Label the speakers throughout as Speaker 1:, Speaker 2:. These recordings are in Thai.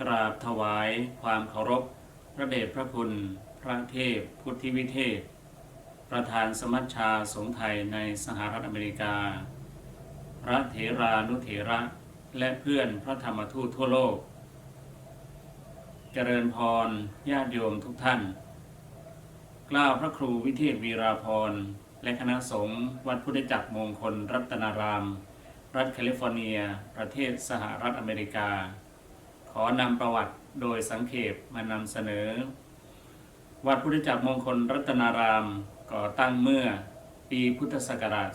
Speaker 1: กราบถวายความเคารพ พระเดชพระคุณ พระเทพ พุทธิวิเทศ ประธานสมัชชาสงฆ์ไทยในสหรัฐอเมริกา พระเถรานุเถระ และเพื่อนพระธรรมทูตทั่วโลก เจริญพรญาติโยมทุกท่าน กล่าวพระครูวิเทศวีราพร และคณะสงฆ์วัดพุทธจักรมงคลรัตนาราม รัฐแคลิฟอร์เนีย ประเทศสหรัฐอเมริกา ขอนำประวัติโดยสังเขปมานำเสนอ วัดพุทธจักรมงคลรัตนาราม ก่อตั้งเมื่อปีพุทธศักราช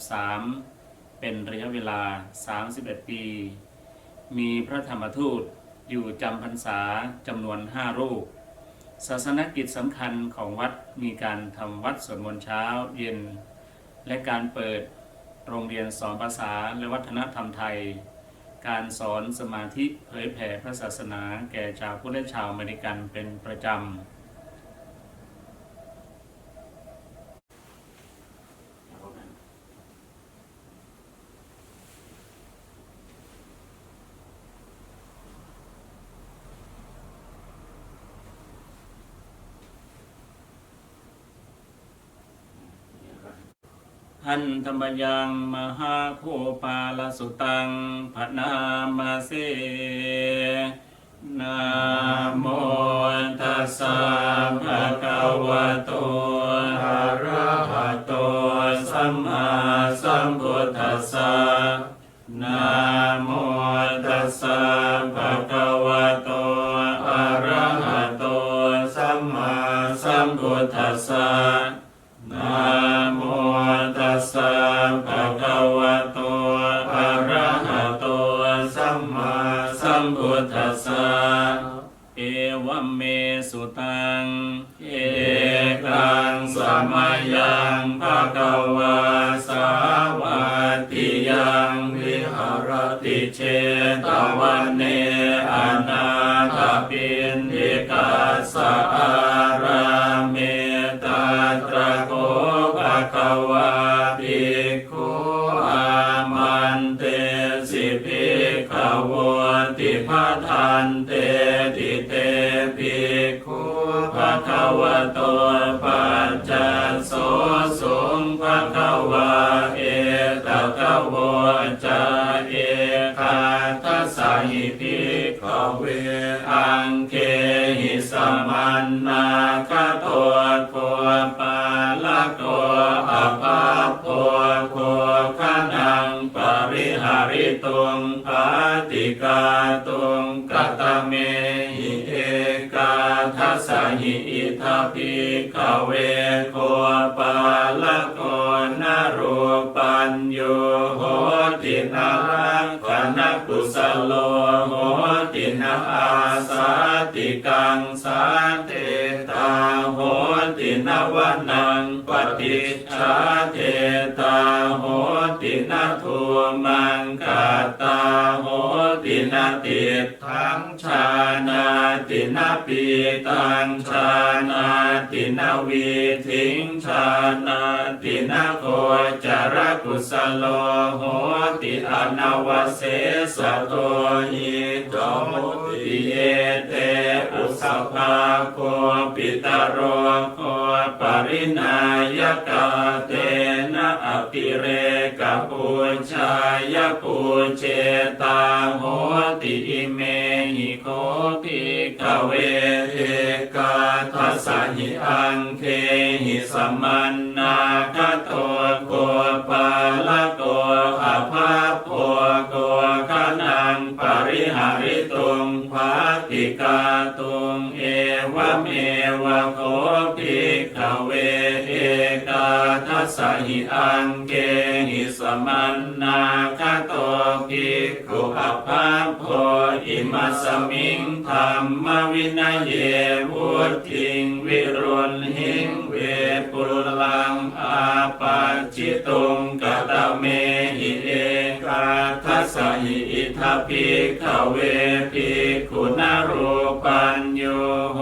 Speaker 1: 2533 เป็นระยะเวลา 31 ปี มีพระธรรมทูตอยู่จำพรรษาจำนวน 5 รูป ศาสนกิจสำคัญของวัดมีการทำวัดสวดมนต์เช้าเย็น และการเปิดโรงเรียนสอนภาษาและวัฒนธรรมไทย การสอนสมาธิเผยแผ่พระศาสนาแก่ชาวพุทธและชาวอเมริกันเป็นประจำ หันธรรมยังมหาโคปาลสุตังพนามาเสนาโมตัสสะภะคะวะโต ทธัสสะเอวเมสุตัง เอกังสมัยยังภะคะวะสาวาติยังวิหารติเชตวันเนอนาถปินทิกาสะอาราเมตาตระโก วะโตปัจจโสสุงภะคะวะเอตคะโวจาเอคาทัสสะหิภิกขเวอังเคหิสมันนาคโตโคปาละโกอภาโพโคขนังปริหาริตุงปาติกาตุงกตเมหิเอกาทัสสะหิอิ ทพิกเวโคปาละโกนารูปัญโยโหตินาคณกุสโลโหตินาอาสาติกังสาเตตาโหตินวันังปฏิชาเทตาโหตินทูมังกาตาโหตินติทังชา นาตินาปีตังชานาตินาวีทิงชานาตินาโคจารกุสโลโหติอนาวเสสะโตหิโตมุติเยเตอุสภาโคปิตารโรโคปรินายกาเตนะอภิเรกปูชายปูเชตาโหติอิเม โคปิกเวเอกาทัสสะหิอังเคหิสัมันนาคโตโกปาละโกอภาโพโกขนังปริหาริตุงภาติกาตุงเอวเมวะโคปิกเวเอกาทัสสะหิอังเกหิสัมันนาคโตภิกขุอภาโพ อิมัสมิงธรรมวินัยเยวุติงวิรุณหิงเวปุลังอาปัจิตุงกตเมหิเอกาทัสสะหิอิทัพพิขเวภิกขุนารูปัญโยโห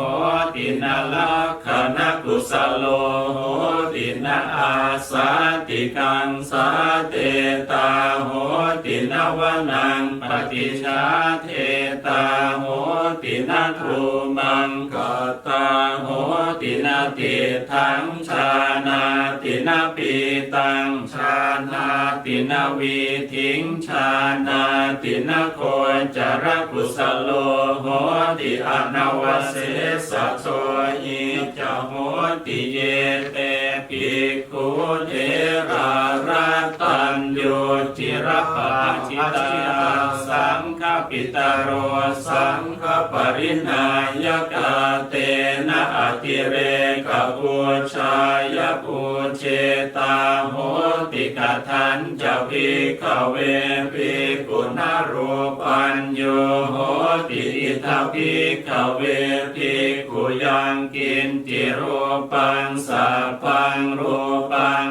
Speaker 1: ตินลักขณกุสโลโห นาอาสาติกังสาเตตาโหตินวนังปฏิชาเทตาโหตินาทูมังกตาโหตินาติทังานาตินาปีตัง ชานาตินาวีทิง ชานาตินาโคจารกุสโลโหติอนาวเสสะโสอิจะโหติเยเตปิกุเทราราตันโยจิรปะจิตาส ปิตารโรสังฆปรินายกาเตนะอติเรกปูชายปูเชตาโหติกทันจะพิกเวภิกขุนารูปัญโยโหติอิทาภิกเวภิกุยังกินติรูปังสัพพังรูปัง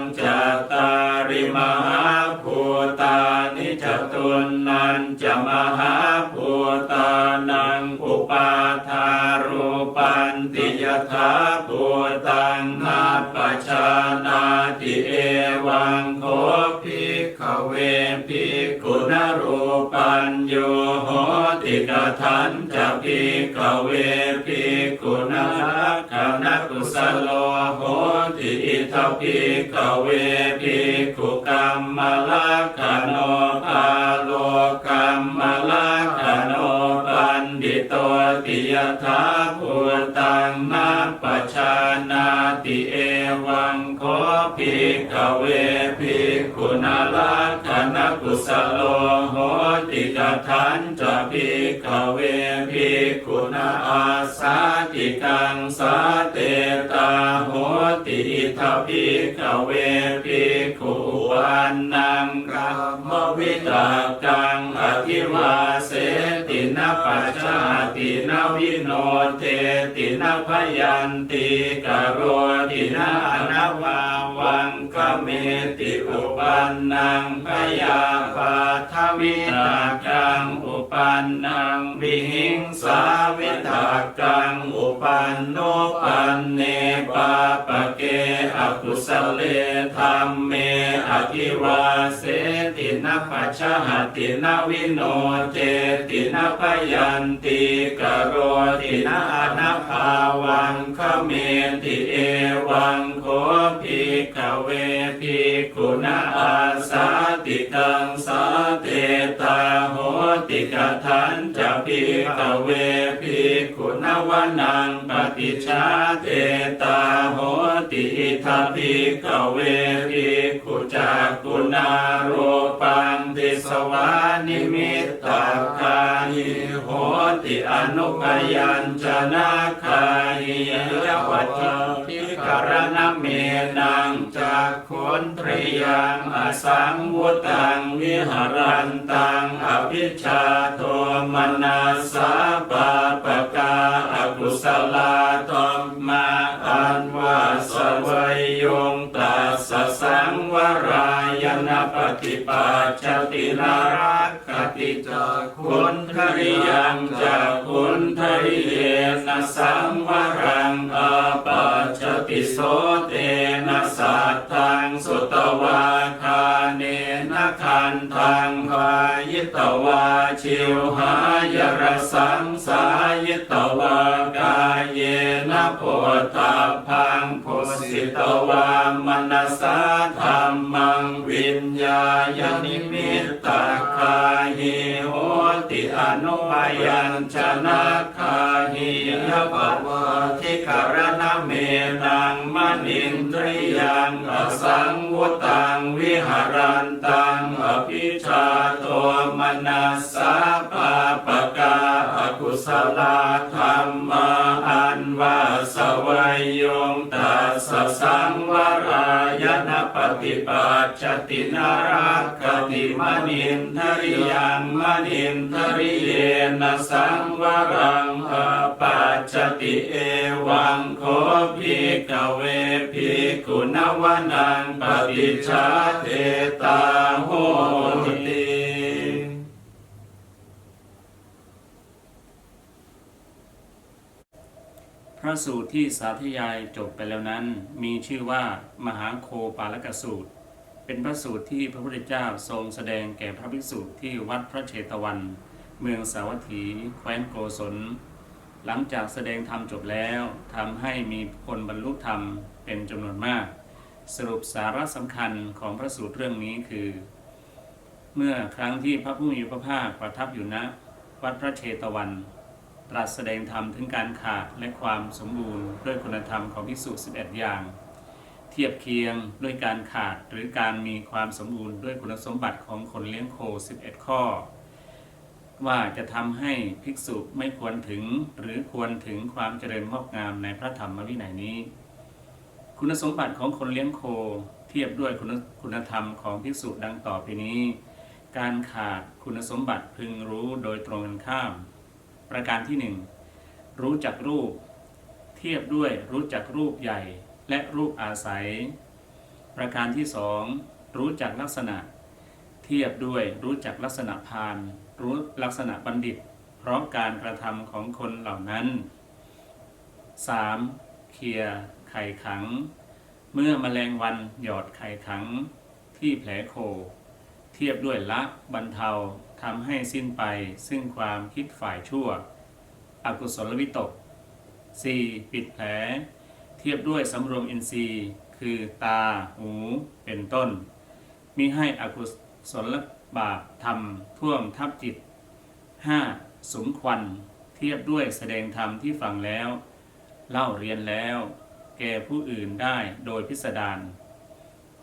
Speaker 1: มหาภูตานังอุปาทารูปันติยถาภูตังนาปชานาติเอวังโคภิกขเวภิกขุนรูปัญโยโหติกทันจะภิกขเวภิกขุนรักขณกุสโลโหติอิทภิกขเวภิกขุกรรมลักข ติยถาภูตังนาปชานาติเอวังโคภิกขเวภิกขุนาลักนกุสโลโหติกทันจะภิกขเวภิกขุนาอาสาติกังสาเตตาโหติ ทาภิกเวภิกขุวันนังกรรมวิตากังอธิวาเสตินะปัจจาตินะวิโนเทตินะพยันติกโรตินะอนาวาวัง มติอุปันนังพยาปาทวิตากังอุปันนังวิหิงสาวิตากังอุปันโนปันเนปาปะเกอกุสเลธรรมเมอธิวาเสตินะปัจฉหตินะวิโนเจตินะพยันติกโรตินะอนาภาวังคเมติเอวังโคภิกเวภิกขุนาอาสาติกังสาเตตาโหติกทันจะภิกขเวภิกขุนวนังปฏิชาเตตาโหติอิทาภิกขเวภิกขุจักกุณาโรปังติสวานิมิตตาคาหิโหติอนุกยัญจนาคาหิยวัจจิ รณเมนังจากขนตรียังอสังวุตังวิหารันตังอภิชาโทมนาสาปาป ฏิปัจจตินารักขติจากขุนทริยังจากขุนทริเยนะสังวรังอาปัจจติโสเตนะสัตทังสุตวาคาเนนะคันทังวายิตวาชิวหายรสังสายิตวากายเยนะโพธา พังโพสิตวามนัสาธรรมังวิญญาณนิมิตตาคาหิโหติอนุปยัญชนะคาหิยปวะทิกรณเมนังมณินทริยังอสังวุตังวิหารัน ปัจจตินารักขติมณินทริยังมณินทริเยนะสังวรังอปัจจติเอวังโคภิกเวภิกขุนวนังปฏิชาเทตาโหติ
Speaker 2: พ
Speaker 3: ระสูตรที่สาธยายจบไปแล้วนั้น มีชื่อว่ามหาโคปาลกสูตร เป็นพระสูตรที่พระพุทธเจ้าทรงแสดงแก่พระภิกษุที่วัดพระเชตวัน เมืองสาวัตถี แคว้นโกศล หลังจากแสดงธรรมจบแล้วทำให้มีคนบรรลุธรรมเป็นจำนวนมาก สรุปสาระสำคัญของพระสูตรเรื่องนี้คือ เมื่อครั้งที่พระผู้มีพระภาคประทับอยู่ณวัดพระเชตวัน ตรัสแสดงธรรมถึงการขาดและความสมบูรณ์ด้วยคุณธรรมของภิกษุ11อย่าง เทียบเคียงด้วยการขาดหรือการมีความสมบูรณ์ด้วยคุณสมบัติของคนเลี้ยงโค 11 ข้อ ว่าจะทำให้ภิกษุไม่ควรถึงหรือควรถึงความเจริญงอกงามในพระธรรมวินัยนี้ คุณสมบัติของคนเลี้ยงโคเทียบด้วยคุณคุณธรรมของภิกษุดังต่อไปนี้ การขาดคุณสมบัติพึงรู้โดยตรงกันข้าม ประการที่หนึ่งรู้จักรูป เทียบด้วยรู้จักรูปใหญ่และรูปอาศัย ประการที่สองรู้จักลักษณะ เทียบด้วยรู้จักลักษณะพานรู้ลักษณะบัณฑิต เพราะการกระทำของคนเหล่านั้น 3. เคลียร์ไข่ขัง เมื่อมแมลงวันหยอดไข่ขังที่แผลโค เทียบด้วยละบรรเทาทำให้สิ้นไปซึ่งความคิดฝ่ายชั่ว อกุศลวิตก 4. ปิดแผล เทียบด้วยสำรวมอินทรีย์ คือตา หู เป็นต้น มิให้อกุศลบาปทำท่วมทับจิต 5. สมควัน เทียบด้วยแสดงธรรมที่ฟังแล้ว เล่าเรียนแล้ว แก่ผู้อื่นได้โดยพิสดาร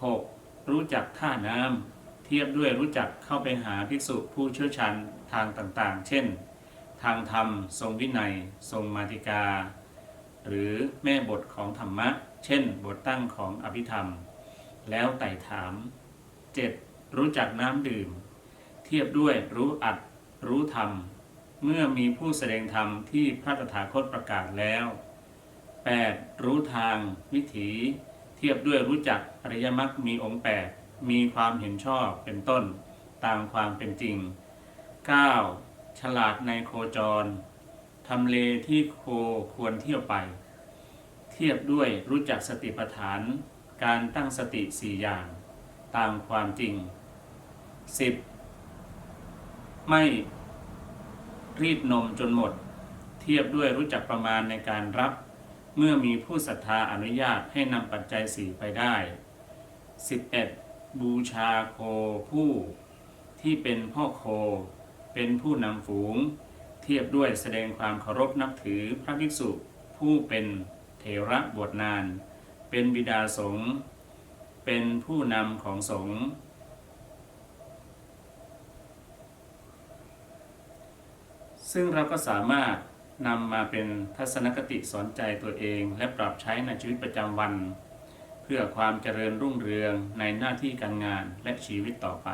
Speaker 3: 6. รู้จักท่าน้ำ เทียบด้วยรู้จักเข้าไปหาภิกษุผู้เชี่ยวชาญทางต่างๆ เช่น ทางธรรม ทรงวินัย ทรงมาติกา หรือแม่บทของธรรมะ เช่น บทตั้งของอภิธรรม แล้วไต่ถาม 7. รู้จักน้ำดื่ม เทียบด้วยรู้อัด รู้ธรรม เมื่อมีผู้แสดงธรรมที่พระตถาคตประกาศแล้ว 8. รู้ทางวิถี เทียบด้วยรู้จักอริยมรรคมีองค์ 8 มีความเห็นชอบเป็นต้นตามความเป็นจริง 9. ฉลาดในโคจรทำเลที่โคควรเที่ยวไป เทียบด้วยรู้จักสติปัฏฐาน การตั้งสติสี่อย่าง ตามความจริง 10. ไม่รีดนมจนหมด เทียบด้วยรู้จักประมาณในการรับ เมื่อมีผู้ศรัทธาอนุญาตให้นำปัจจัยสี่ไปได้ 11. บูชาโคผู้ที่เป็นพ่อโค เป็นผู้นำฝูง เทียบด้วยแสดงความเคารพนับถือพระภิกษุผู้เป็นเถระบวชนาน เป็นบิดาสงฆ์เป็นผู้นำของสงฆ์ซึ่งเราก็สามารถนำมาเป็นทัศนคติสอนใจตัวเอง และปรับใช้ในชีวิตประจำวัน พื่อความเจริญรุ่งเรืองในหน้าที่การงานและชีวิตต่อไป